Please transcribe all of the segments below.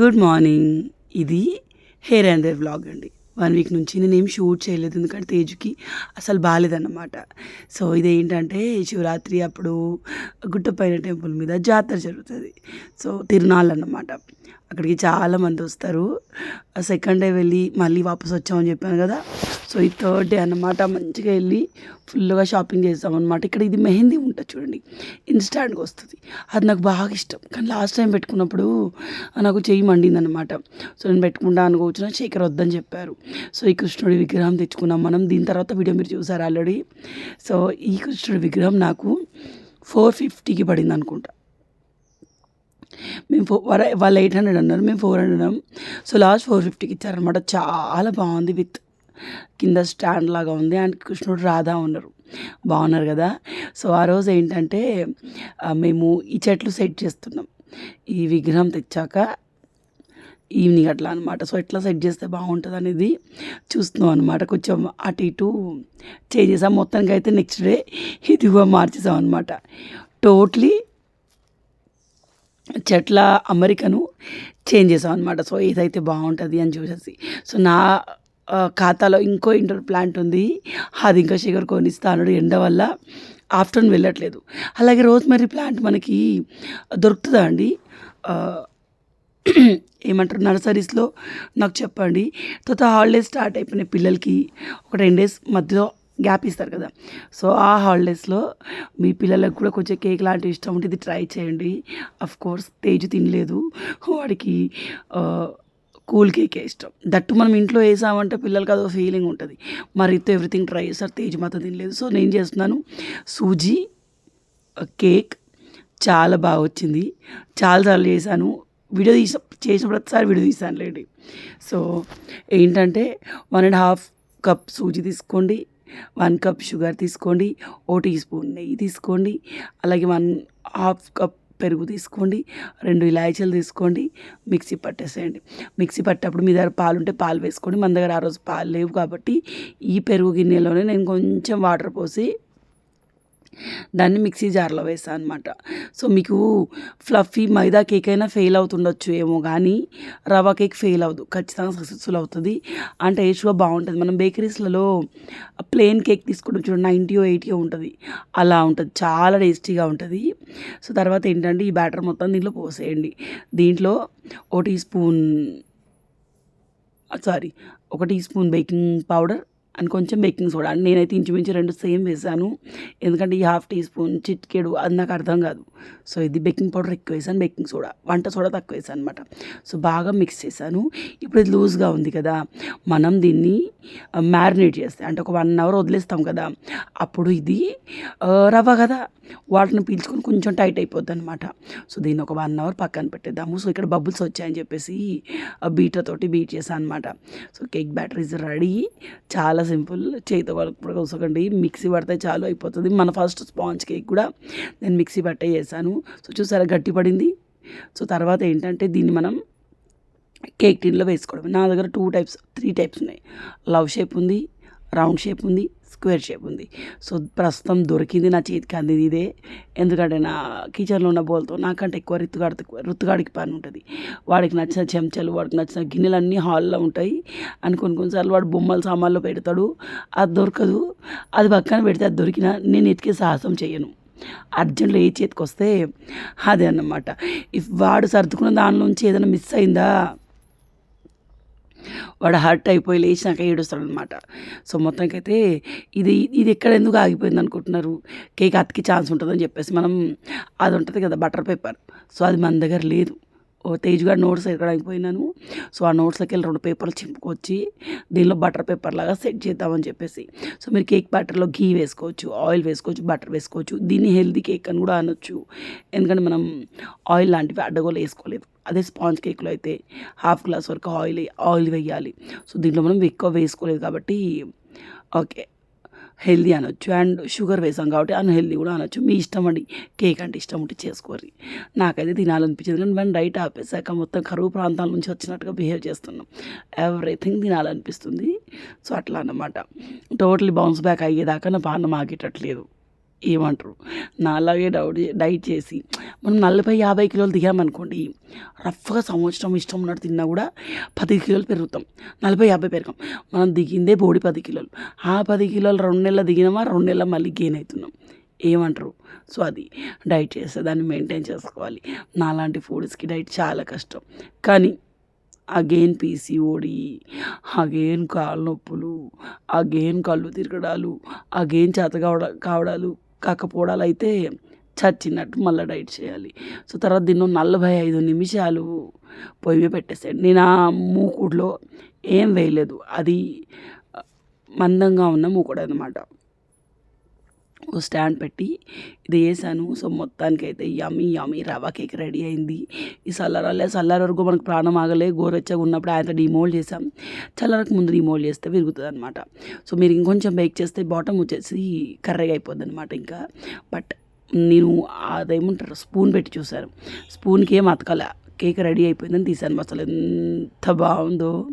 Good morning. ఇది hair and hair vlog అండి. One week నుంచి నేను ఏం షూట్ చేయలేదు. ఎందుకంటే తేజుకి అసలు బాగాలేదన్నమాట సో ఇదేంటంటే శివరాత్రి అప్పుడు గుట్టపైన టెంపుల్ మీద జాతర జరుగుతుంది. సో తిరునాళ్ళు అన్నమాట అక్కడికి చాలా మంది వస్తారు. సెకండ్ డే వెళ్ళి మళ్ళీ వాపస్ వచ్చామని చెప్పాను కదా. సో ఈ థర్డ్ డే అన్నమాట మంచిగా వెళ్ళి ఫుల్గా షాపింగ్ చేస్తాం అనమాట ఇక్కడ ఇది మెహందీ ఉంటుంది చూడండి. ఇన్స్టాంట్గా వస్తుంది. అది నాకు బాగా ఇష్టం. కానీ లాస్ట్ టైం పెట్టుకున్నప్పుడు నాకు చెయ్యి మండింది అనమాట సో నేను పెట్టుకుంటా అని కూర్చున్నా శేఖర్ వద్దని చెప్పారు. సో ఈ కృష్ణుడి విగ్రహం తెచ్చుకున్నాం మనం. దీని తర్వాత వీడియో మీరు చూసారు ఆల్రెడీ సో ఈ కృష్ణుడి విగ్రహం నాకు ఫోర్ ఫిఫ్టీకి పడింది అనుకుంటా. మేము ఫో వాళ్ళు ఎయిట్ హండ్రెడ్ అన్నారు మేము ఫోర్ హండ్రెడ్ అన్నాం. సో లాస్ట్ ఫోర్ ఫిఫ్టీకి ఇచ్చారనమాట చాలా బాగుంది విత్ కింద స్టాండ్ లాగా ఉంది. అండ్ కృష్ణుడు రాధా ఉన్నారు. బాగున్నారు కదా? సో ఆ రోజు ఏంటంటే మేము ఈ చెట్లు సెట్ చేస్తున్నాం. ఈ విగ్రహం తెచ్చాక ఈవినింగ్ అట్లా అనమాట సో ఎట్లా సెట్ చేస్తే బాగుంటుంది అనేది చూస్తున్నాం అనమాట కొంచెం అటు ఇటు చేంజ్ చేసాం. మొత్తానికి అయితే నెక్స్ట్ డే ఇదిగో మార్చేసాం అనమాట టోటలీ చెట్ల అమరికను చేంజ్ చేసాం అనమాట సో ఏదైతే బాగుంటుంది అని చూసేసి. సో నా ఖాతాలో ఇంకో ఇంటర్ ప్లాంట్ ఉంది. అది ఇంకా షుగర్ కొనిస్తాను ఎండ వల్ల ఆఫ్టర్నూన్ వెళ్ళట్లేదు. అలాగే రోజ్మెరీ ప్లాంట్ మనకి దొరుకుతుందా అండి? ఏమంటారు? నర్సరీస్లో నాకు చెప్పండి. తర్వాత హాలిడేస్ స్టార్ట్ అయిపోయినాయి పిల్లలకి. ఒక టెన్ డేస్ మధ్యలో గ్యాప్ ఇస్తారు కదా. సో ఆ హాలిడేస్లో మీ పిల్లలకు కూడా కొంచెం కేక్ లాంటివి ఇష్టం ఉంటే ఇది ట్రై చేయండి. అఫ్ కోర్స్ తేజు తినలేదు. వాడికి కూల్ కేకే ఇష్టం. దట్టు మనం ఇంట్లో వేసామంటే పిల్లలకి అదో ఫీలింగ్ ఉంటుంది. మరి ఎవ్రీథింగ్ ట్రై చేస్తారు. తేజు మాత్రం తినలేదు. సో నేను చేస్తున్నాను. సూజీ కేక్ చాలా బాగా వచ్చింది. చాలాసార్లు చేశాను. వీడియో తీసా చేసిన ప్రతిసారి వీడియో తీసాను లేండి సో ఏంటంటే one and half cup suji తీసుకోండి. వన్ కప్ షుగర్ తీసుకోండి ఓ టీ స్పూన్ నెయ్యి తీసుకోండి అలాగే వన్ హాఫ్ కప్ పెరుగు తీసుకోండి రెండు ఇలాయచీలు తీసుకోండి మిక్సీ పట్టేసేయండి. మిక్సీ పట్టేటప్పుడు మీ దగ్గర పాలు ఉంటే పాలు వేసుకోండి మన దగ్గర ఆ రోజు పాలు లేవు కాబట్టి ఈ పెరుగు గిన్నెలోనే నేను కొంచెం వాటర్ పోసి దాన్ని మిక్సీ జార్లో వేసాను అనమాట సో మీకు ఫ్లఫీ మైదా కేక్ అయినా ఫెయిల్ అవుతుండొచ్చు ఏమో కానీ రవా కేక్ ఫెయిల్ అవ్వదు. ఖచ్చితంగా సక్సెస్ఫుల్ అవుతుంది. అంటే టేస్ట్గా బాగుంటుంది. మనం బేకరీస్లలో ప్లెయిన్ కేక్ తీసుకుంటాం చూడండి నైంటీ ఎయిటీ ఉంటుంది. అలా ఉంటుంది. చాలా టేస్టీగా ఉంటుంది. సో తర్వాత ఏంటంటే ఈ బ్యాటర్ మొత్తం దీంట్లో పోసేయండి. దీంట్లో ఓ టీ స్పూన్ సారీ ఒక teaspoon baking powder and కొంచెం బేకింగ్ సోడా. నేనైతే ఇంచుమించు రెండు సేమ్ వేసాను. ఎందుకంటే ఈ హాఫ్ టీ స్పూన్ చిట్కేడు అది నాకు అర్థం కాదు. సో ఇది బేకింగ్ పౌడర్ ఎక్కువ వేసాను బేకింగ్ సోడా. వంట సోడా తక్కువ వేసాను అనమాట సో బాగా మిక్స్ చేశాను. ఇప్పుడు ఇది లూజ్గా ఉంది కదా. మనం దీన్ని మ్యారినేట్ చేస్తే అంటే ఒక వన్ అవర్ వదిలేస్తాం కదా. అప్పుడు ఇది రవ్వ కదా. వాటిని పీల్చుకొని కొంచెం టైట్ అయిపోద్ది అనమాట సో దీన్ని ఒక వన్ అవర్ పక్కన పెట్టేద్దాము. సో ఇక్కడ బబుల్స్ వచ్చాయని చెప్పేసి బీటర్ తోటి బీట్ చేశాను అనమాట so cake batter is ready. చాలా సింపుల్ చేతితో వరకు కూడా కూసకండి మిక్సీ పడితే చాలు అయిపోతుంది. మన ఫస్ట్ స్పాంజ్ కేక్ కూడా నేను మిక్సీ పట్టే చేశాను. సో చూసారా గట్టి పడింది. సో తర్వాత ఏంటంటే దీన్ని మనం కేక్ టిన్లో వేసుకోవడం నా దగ్గర టూ టైప్స్ త్రీ టైప్స్ ఉన్నాయి. లవ్ షేప్ ఉంది రౌండ్ షేప్ ఉంది స్క్వేర్ షేప్ ఉంది. సో ప్రస్తుతం దొరికింది నా చేతికి అందింది ఇదే. ఎందుకంటే నా కిచెన్లో ఉన్న బోల్తో నాకంటే ఎక్కువ రుత్తుగాడి రుత్తుగాడికి పని ఉంటుంది. వాడికి నచ్చిన చెంచాలు వాడికి నచ్చిన గిన్నెలు అన్నీ హాల్లో ఉంటాయి. అని కొన్ని కొన్నిసార్లు వాడు బొమ్మలు సామాన్లో పెడతాడు. అది దొరకదు. అది పక్కన పెడితే అది దొరికినా నేను ఎతికే సాహసం చేయను అర్జెంట్లో ఏ చేతికి వస్తే అదే అన్నమాట. ఇఫ్ వాడు సర్దుకున్న దానిలోంచి ఏదైనా మిస్ అయిందా? వాడు హర్ట్ అయిపోయి లేచినాక ఏడుస్తాడు అనమాట సో మొత్తానికైతే ఇది ఇది ఎక్కడ ఎందుకు ఆగిపోయింది అనుకుంటున్నారు? కేక్ అతికి ఛాన్స్ ఉంటుందని చెప్పేసి మనం అది ఉంటుంది కదా బటర్ పేపర్. సో అది మన దగ్గర లేదు. ఓ నోట్స్ ఎక్కడానికి పోయినాను సో ఆ నోట్స్లోకి వెళ్ళి రెండు పేపర్లు చింపుకొచ్చి దీనిలో బటర్ పేపర్ లాగా సెట్ చేద్దామని చెప్పేసి. సో మీరు కేక్ బ్యాటర్లో ఘీ వేసుకోవచ్చు ఆయిల్ వేసుకోవచ్చు బటర్ వేసుకోవచ్చు. దీన్ని హెల్దీ కేక్ అని కూడా అనొచ్చు. ఎందుకంటే మనం ఆయిల్ లాంటివి అడ్డగోలు వేసుకోలేదు. అదే స్పాంజ్ కేక్లో అయితే హాఫ్ గ్లాస్ వరకు ఆయిల్ ఆయిల్ వేయాలి. సో దీంట్లో మనం ఎక్కువ వేసుకోలేదు కాబట్టి ఓకే. హెల్దీ అనొచ్చు అండ్ షుగర్ వేసాం కాబట్టి అన్హెల్దీ కూడా అనొచ్చు. మీ ఇష్టం అండి. కేక్ అంటే ఇష్టం ఉంటే చేసుకోరి నాకైతే తినాలనిపించింది కానీ మనం డైట్ ఆపేసాక మొత్తం కరువు ప్రాంతాల నుంచి వచ్చినట్టుగా బిహేవ్ చేస్తున్నాం. ఎవ్రీథింగ్ తినాలనిపిస్తుంది. సో అట్లా అన్నమాట. టోటలీ బౌన్స్ బ్యాక్ అయ్యేదాకా నా పానం ఆగేటట్లేదు. ఏమంటారు? నాలాగే డౌట్ డైట్ చేసి మనం నలభై యాభై కిలోలు దిగామనుకోండి రఫ్గా సంవత్సరం ఇష్టం ఉన్నట్టు తిన్నా కూడా పది కిలోలు పెరుగుతాం. నలభై యాభై పెరగం. మనం దిగిందే బోడి పది కిలోలు. ఆ పది కిలోలు రెండు నెలలు దిగినామా రెండు నెలలు మళ్ళీ గెయిన్ అవుతున్నాం. ఏమంటారు? సో అది డైట్ చేస్తే దాన్ని మెయింటైన్ చేసుకోవాలి. నాలాంటి ఫుడ్స్కి డైట్ చాలా కష్టం. కానీ అగైన్ పీసీఓడి అగైన్ కాళ్ళ నొప్పులు అగైన్ కళ్ళు తిరగడాలు అగైన్ చేత కావడ కావడాలు కాకపోవడాలు అయితే చచ్చినట్టు మళ్ళీ డైట్ చేయాలి. సో తర్వాత దీన్ని నలభై ఐదు నిమిషాలు పొయ్యి మీద పెట్టేసాడు నేను ఆ మూకుడులో ఏం వేయలేదు. అది మందంగా ఉన్న మూకుడు అనమాట స్టాండ్ పెట్టి ఇది వేసాను సో మొత్తానికి అయితే yummy yummy rava cake ready అయింది. ఈ చల్లారాలే చల్లార వరకు మనకు ప్రాణం ఆగలే. గోరెచ్చగా ఉన్నప్పుడు ఆయన డిమోల్డ్ చేసాం చల్లారకు ముందు డిమోల్డ్ చేస్తే విరుగుతుంది అనమాట సో మీరు ఇంకొంచెం బేక్ చేస్తే బాటమ్ వచ్చేసి కర్రగా అయిపోద్ది అనమాట ఇంకా. బట్ నేను అదేమంటారు స్పూన్ పెట్టి చూశాను స్పూన్కి ఏం అతకలే కేక్ రెడీ అయిపోయిందని తీసాను అసలు ఎంత బాగుందో.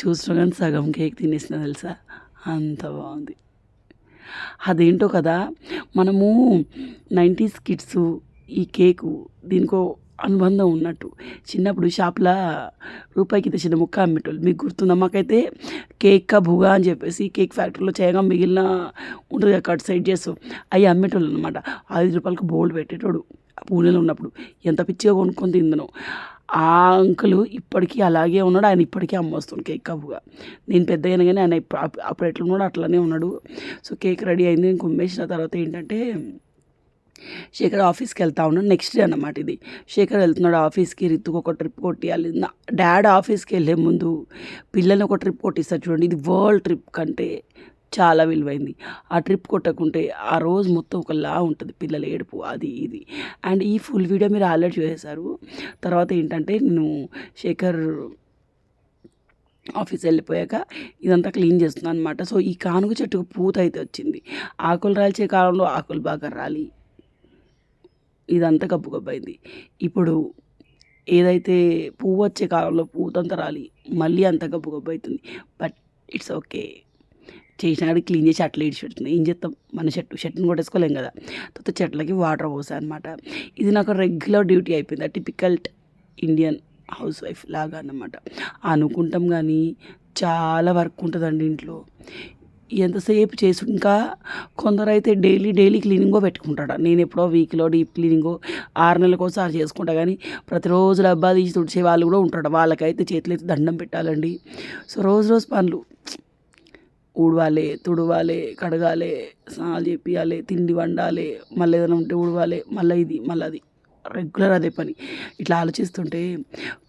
చూసిన కానీ సగం కేక్ తినేసిన తెలుసా? అంత బాగుంది. అదేంటో కదా మనము నైంటీస్ కిడ్స్ ఈ కేకు దీనికో అనుబంధం ఉన్నట్టు. చిన్నప్పుడు షాప్లో రూపాయికి తెచ్చిన ముక్క అమ్మేటోళ్ళు. మీకు గుర్తుందా? మాకైతే కేక్ కా భుగా అని చెప్పేసి కేక్ ఫ్యాక్టరీలో చేయగా మిగిలిన ఉంటుంది కదా కట్ సైడ్ చేస్తాం అవి అమ్మేటోళ్ళు అనమాట ఐదు రూపాయలకు బోల్డ్ పెట్టేటోడు. పూణేలో ఉన్నప్పుడు. ఎంత పిచ్చిగా కొనుక్కొని తిందను. ఆ అంకుల్ ఇప్పటికీ అలాగే ఉన్నాడు. ఆయన ఇప్పటికీ అమ్మొస్తుంది కేక్ కప్పుగా. నేను పెద్ద అయినా కానీ ఆయన ఇప్పుడు అప్పుడు ఎట్లా ఉన్నాడు అట్లానే ఉన్నాడు. సో కేక్ రెడీ అయింది. నేను కుమ్మేసిన తర్వాత ఏంటంటే శేఖర్ ఆఫీస్కి వెళ్తా ఉన్నాడు. నెక్స్ట్ డే అన్నమాట ఇది. శేఖర్ వెళ్తున్నాడు ఆఫీస్కి. రితుకు ఒక ట్రిప్ కొట్టియాలి. నా డాడ్ ఆఫీస్కి వెళ్ళే ముందు పిల్లల్ని ఒక ట్రిప్ కొట్టిస్తారు చూడండి. ఇది వరల్డ్ ట్రిప్ కంటే చాలా విలువైంది. ఆ ట్రిప్ కొట్టకుంటే ఆ రోజు మొత్తం ఒకలా ఉంటుంది. పిల్లల ఏడుపు అది ఇది. అండ్ ఈ ఫుల్ వీడియో మీరు ఆల్రెడీ చూసేశారు తర్వాత ఏంటంటే నేను శేఖర్ ఆఫీస్ వెళ్ళిపోయాక ఇదంతా క్లీన్ చేస్తున్నాను అనమాట సో ఈ కానుగ చెట్టుకు పూత అయితే వచ్చింది. ఆకులు రాల్చే కాలంలో ఆకులు బాగా రాలి. ఇదంతా గబ్బు గబ్బైంది. ఇప్పుడు ఏదైతే పువ్వు వచ్చే కాలంలో పూతంతా రాలి మళ్ళీ అంత గబ్బు గబ్బు అవుతుంది బట్ ఇట్స్ ఓకే. చేసినాడు క్లీన్ చేసి అట్లా ఇడిచి పెడుతుంది. ఏం చేస్తాం? మన చెట్టు చెట్టుని కొట్టేసుకోలేం కదా. తర్వాత చెట్లకి వాటర్ పోసా అనమాట ఇది నాకు రెగ్యులర్ డ్యూటీ అయిపోయింది. టిపికల్ ఇండియన్ హౌస్ వైఫ్ లాగా అన్నమాట. అనుకుంటాం కానీ చాలా వర్క్ ఉంటుందండి ఇంట్లో. ఎంతసేపు చేసి ఇంకా కొందరు అయితే డైలీ డైలీ క్లీనింగో పెట్టుకుంటాడు. నేను ఎప్పుడో వీక్లో డీప్ క్లీనింగో ఆరు నెలల కోసం చేసుకుంటా కానీ ప్రతిరోజు డబ్బా తీసి తుడిచే వాళ్ళు కూడా ఉంటాడు. వాళ్ళకైతే చేతులు అయితే దండం పెట్టాలండి. సో రోజు రోజు పనులు. ఊడవాలి తుడవాలి కడగాలి స్నానాలు చేపియాలి తిండి వండాలి మళ్ళీ ఏదైనా ఉంటే ఊడవాలి మళ్ళీ ఇది మళ్ళీ అది. రెగ్యులర్ అదే పని. ఇట్లా ఆలోచిస్తుంటే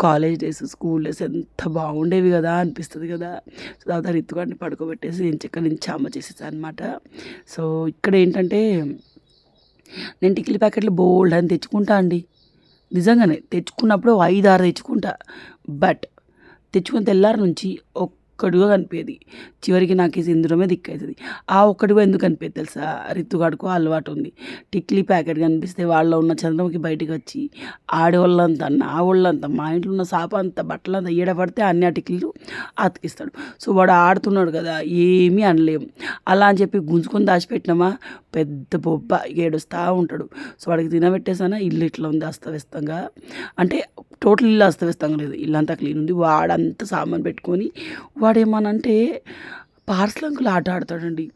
కాలేజ్ డేస్ స్కూల్ డేస్ ఎంత బాగుండేవి కదా అనిపిస్తుంది కదా. సో తర్వాత రిత్తుగాడిని పడుకోబెట్టేసి నేను చెక్క నుంచి చామ చేసేసాను అనమాట సో ఇక్కడ ఏంటంటే నేను టిక్లీ ప్యాకెట్లు బోల్డ్ అని తెచ్చుకుంటా అండి. నిజంగానే తెచ్చుకున్నప్పుడు ఐదు ఆరు తెచ్చుకుంటా. బట్ తెచ్చుకుని తెల్లారి నుంచి ఒక్కడిగా కనిపించేది చివరికి నాకు ఈ సింధురమే దిక్కవుతుంది ఆ ఒక్కడిగా ఎందుకు కనిపించదు తెలుసా? రిత్తుగాడుకు అలవాటు ఉంది టిక్లీ ప్యాకెట్ కనిపిస్తే వాళ్ళ ఉన్న చంద్రముఖి బయటికి వచ్చి ఆడవాళ్ళంతా నా వాళ్ళంతా మా ఇంట్లో ఉన్న సాప అంతా బట్టలంతా అంతా పడితే అన్ని ఆ టిక్లీలు అతికిస్తాడు. సో వాడు ఆడుతున్నాడు కదా ఏమీ అనలేము అలా అని చెప్పి గుంజుకొని దాచిపెట్టినామా? పెద్ద బొబ్బ ఏడుస్తూ ఉంటాడు. సో వాడికి తినబెట్టేసానా ఇల్లు ఇట్లా ఉంది అస్తవ్యస్తంగా. అంటే టోటల్ ఇల్లు అస్తవ్యస్తంగా లేదు. ఇల్లంతా క్లీన్ ఉంది. వాడంతా సామాన్ పెట్టుకొని వాడేమనంటే పార్సల్ అంకుల్ ఆట ఆడతాడండి.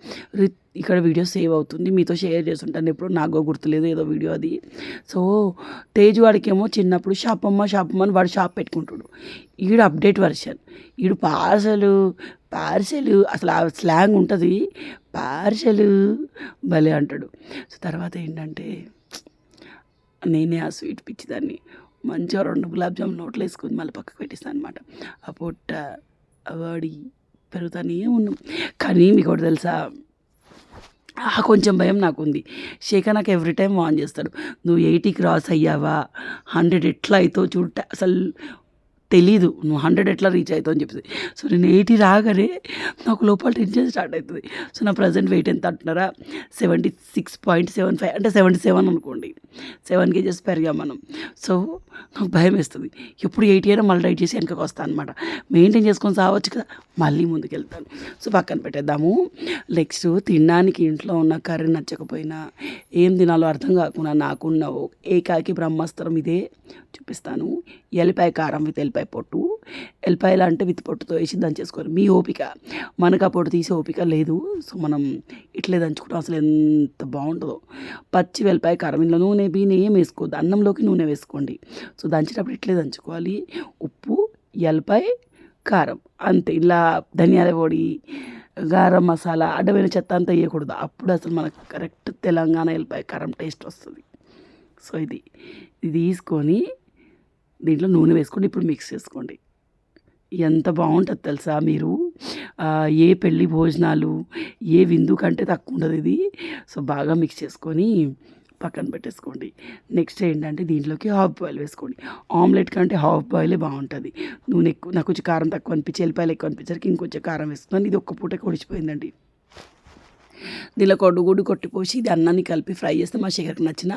ఇక్కడ వీడియో సేవ్ అవుతుంది. మీతో షేర్ చేస్తుంటాను. ఎప్పుడు నాకు గుర్తులేదు ఏదో వీడియో అది. సో తేజ్ వాడికేమో చిన్నప్పుడు షాపమ్మ షాపమ్మ అని వాడు షాప్ పెట్టుకుంటాడు. ఈడు అప్డేట్ వర్షన్. ఈడు పార్సలు పార్సెలు అసలు ఆ స్లాంగ్ ఉంటుంది. పార్సెలు భలే అంటాడు. సో తర్వాత ఏంటంటే నేనే ఆ స్వీట్ పిచ్చిదాన్ని మంచిగా రెండు గులాబ్ జామ్ నోట్లో వేసుకొని మళ్ళీ పక్కకు పెట్టేస్తాను అనమాట ఆ పొట్ట వాడి పెరుగుతానే ఉన్నాం. కానీ మీకు ఒకటి తెలుసా? ఆ కొంచెం భయం నాకు ఉంది శేఖర్ నాకు ఎవ్రీ టైం వాన్ చేస్తాడు. నువ్వు ఎయిటీ క్రాస్ అయ్యావా? హండ్రెడ్ ఎట్లా అవుతావు చూడ. అసలు తెలీదు. నువ్వు హండ్రెడ్ ఎట్లా రీచ్ అవుతావు అని చెప్పేసి. సో నేను ఎయిటీ రాగానే నాకు లోపల టెన్షన్ స్టార్ట్ అవుతుంది. సో నా ప్రజెంట్ వెయిట్ ఎంత అంటున్నారా? Seventy six point seven five అంటే సెవెంటీ సెవెన్ అనుకోండి. సెవెన్ కేజెస్ పెరిగాం మనం సో నాకు భయం వేస్తుంది. ఎప్పుడు ఎయిటీ అయినా మళ్ళీ రైట్ చేసి వెనకకి వస్తాను అనమాట మెయింటైన్ చేసుకొని సావచ్చు కదా మళ్ళీ ముందుకు వెళ్తాను సో పక్కన పెట్టేద్దాము. నెక్స్ట్ తినడానికి ఇంట్లో ఉన్న కర్రీ నచ్చకపోయినా ఏం తినాలో అర్థం కాకుండా నాకున్న ఏకాకి బ్రహ్మాస్త్రం ఇదే. చూపిస్తాను. ఎల్లిపాయ కారం విత్ ఎల్లిపాయ పొట్టు. ఎల్లిపాయలు అంటే విత్ పొట్టుతో వేసి దంచేసుకోవాలి. మీ ఓపిక. మనకు ఆ పొట్టు తీసే ఓపిక లేదు. సో మనం ఇట్లే దంచుకుంటాం. అసలు ఎంత బాగుంటుందో. పచ్చి వెల్లిపాయ కారం ఇందులో నూనె బీనె ఏం వేసుకోవద్దు. అన్నంలోకి నూనె వేసుకోండి. సో దంచేటప్పుడు ఇట్లే దంచుకోవాలి. ఉప్పు ఎల్లిపాయ కారం. అంతే. ఇలా ధనియాల పొడి గారం మసాలా అడ్డమైన చెత్త అంతా వేయకూడదు. అప్పుడు అసలు మనకు కరెక్ట్ తెలంగాణ వెళ్ళిపోయి కారం టేస్ట్ వస్తుంది. సో ఇది. ఇది తీసుకొని దీంట్లో నూనె వేసుకొని ఇప్పుడు మిక్స్ చేసుకోండి. ఎంత బాగుంటుంది తెలుసా మీరు? ఏ పెళ్ళి భోజనాలు ఏ విందు కంటే తక్కువ ఉండదు ఇది. సో బాగా మిక్స్ చేసుకొని పక్కన పెట్టేసుకోండి. నెక్స్ట్ ఏంటంటే దీంట్లోకి హాఫ్ బాయిల్ వేసుకోండి. ఆమ్లెట్ కంటే హాఫ్ బాయిలే బాగుంటుంది. నూనె ఎక్కువ నాకు కొంచెం కారం తక్కువ అనిపించి ఎల్లిపాయలు ఎక్కువ అనిపించరికి ఇంకొంచెం కారం వేసుకున్నాను. ఇది ఒక్క పూట కొడిచిపోయిందండి దీనిలో కొడుగుడు కొట్టిపోసి ఇది అన్నాన్ని కలిపి ఫ్రై చేస్తే మా శేఖర్కి నచ్చిన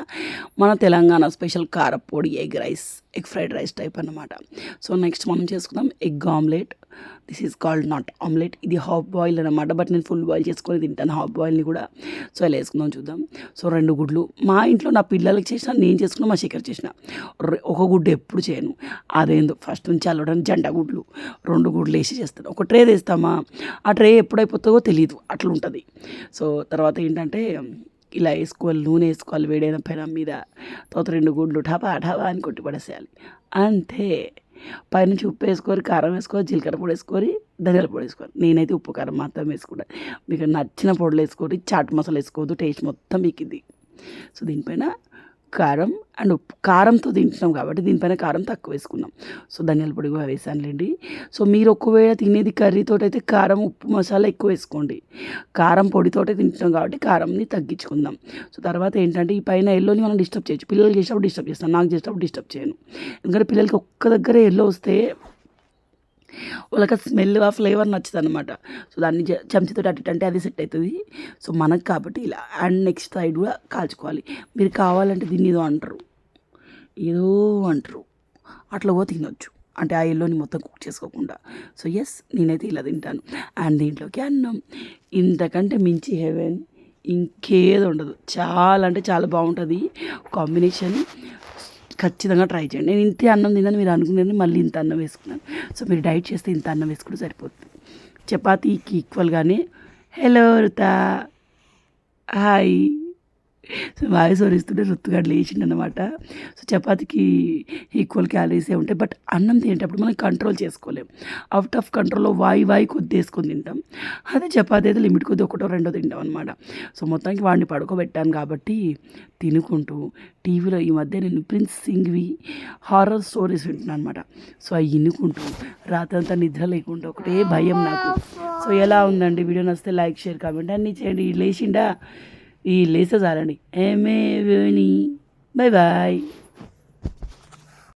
మన తెలంగాణ స్పెషల్ కారపొడి egg rice egg fried rice type అన్నమాట. సో నెక్స్ట్ మనం చేసుకుందాం egg omelette. This is called not omelette. ఇది హాఫ్ బాయిల్ అనమాట బట్ నేను ఫుల్ బాయిల్ చేసుకొని తింటాను హాఫ్ బాయిల్ని కూడా. సో ఇలా వేసుకుందాం చూద్దాం. సో రెండు గుడ్లు. మా ఇంట్లో నా పిల్లలకి చేసిన నేను చేసుకున్నా మా శేఖర్ చేసిన. ఒక గుడ్డు ఎప్పుడు చేయను. అదేందో ఫస్ట్ నుంచి అల్లడం జంట గుడ్లు. రెండు గుడ్లు వేసి చేస్తాను. ఒక ట్రే వేస్తామా ఆ ట్రే ఎప్పుడైపోతుందో తెలియదు అట్లా ఉంటుంది. సో తర్వాత ఏంటంటే ఇలా వేసుకోవాలి నూనె వేసుకోవాలి వేడైన పెనం మీద. తర్వాత రెండు గుడ్లు ఠపా ఠపా అని కొట్టి పడేసేయాలి. అంతే. పైనుంచి ఉప్పు వేసుకొని కారం వేసుకొని జీలకర్ర పొడి వేసుకొని ధనియాల పొడి వేసుకోవాలి నేనైతే ఉప్పు కారం మాత్రం వేసుకుంటాను మీకు నచ్చిన పొడులు వేసుకొని చాట్ మసాలా వేసుకోవద్దు టేస్ట్ మొత్తం మీకు ఇది సో దీనిపైన కారం అండ్ ఉప్పు. కారంతో తింటున్నాం కాబట్టి దీనిపైన కారం తక్కువ వేసుకున్నాం సో ధనియాల పొడి కూడా వేసానులేండి. సో మీరు ఒకవేళ తినేది కర్రీతో అయితే కారం ఉప్పు మసాలా ఎక్కువ వేసుకోండి. కారం పొడితోటే తింటున్నాం కాబట్టి కారంని తగ్గించుకుందాం. సో తర్వాత ఏంటంటే ఈ పైన ఎల్లోని మనం డిస్టర్బ్ చేయొచ్చు. పిల్లలు చేసేటప్పుడు డిస్టర్బ్ చేస్తాను. నాకు చేసేటప్పుడు డిస్టర్బ్ చేయను. ఎందుకంటే పిల్లలకి ఒక్క దగ్గర ఎల్లో వస్తే వాళ్ళకి స్మెల్ ఆ ఫ్లేవర్ నచ్చుతుంది అనమాట సో దాన్ని జ- అట్టంటే అటు అంటే అది సెట్ అవుతుంది సో మనకు కాబట్టి ఇలా అండ్ నెక్స్ట్ సైడ్ కూడా కాల్చుకోవాలి. మీరు కావాలంటే దీన్ని ఏదో అంటారు. ఏదో అంటారు. అట్లా కూడా తినొచ్చు. అంటే ఆ ఎల్లోని మొత్తం కుక్ చేసుకోకుండా. సో ఎస్ నేనైతే ఇలా తింటాను. అండ్ దీంట్లోకి అన్నం. ఇంతకంటే మించి హెవెన్ ఇంకేది ఉండదు. చాలా అంటే చాలా బాగుంటుంది కాంబినేషన్. ఖచ్చితంగా ట్రై చేయండి. నేను ఇంతే అన్నం తిన్నాను మీరు అనుకునేది మళ్ళీ ఇంత అన్నం వేసుకున్నాను సో మీరు డైట్ చేస్తే ఇంత అన్నం వేసుకుంటే సరిపోతుంది. చపాతీకి ఈక్వల్గానే hello Ruta hi so voice ఇస్తుంటే రుత్తుగాడు లేచిండు అనమాట సో చపాతీకి ఈక్వల్ క్యాలరీసే ఉంటాయి. బట్ అన్నం తినేటప్పుడు మనం కంట్రోల్ చేసుకోలేం. అవుట్ ఆఫ్ కంట్రోల్లో వాయి వాయి కొద్ది వేసుకొని తింటాం. అదే చపాతీ అయితే లిమిట్ కొద్ది ఒకటో రెండో తింటాం అనమాట సో మొత్తానికి వాడిని పడుకోబెట్టాను కాబట్టి తినుకుంటూ టీవీలో ఈ మధ్య నేను ప్రిన్స్ సింగ్వి హారర్ స్టోరీస్ వింటున్నాను అనమాట సో అవి వినుకుంటూ రాత్రంతా నిద్ర లేకుండా ఒకటే భయం నాకు. సో ఎలా ఉందండి? వీడియో నచ్చితే లైక్ షేర్ కామెంట్ అన్నీ చేయండి. లేచిండా? ఈ లేసే చాలండి ఏమే బై బాయ్.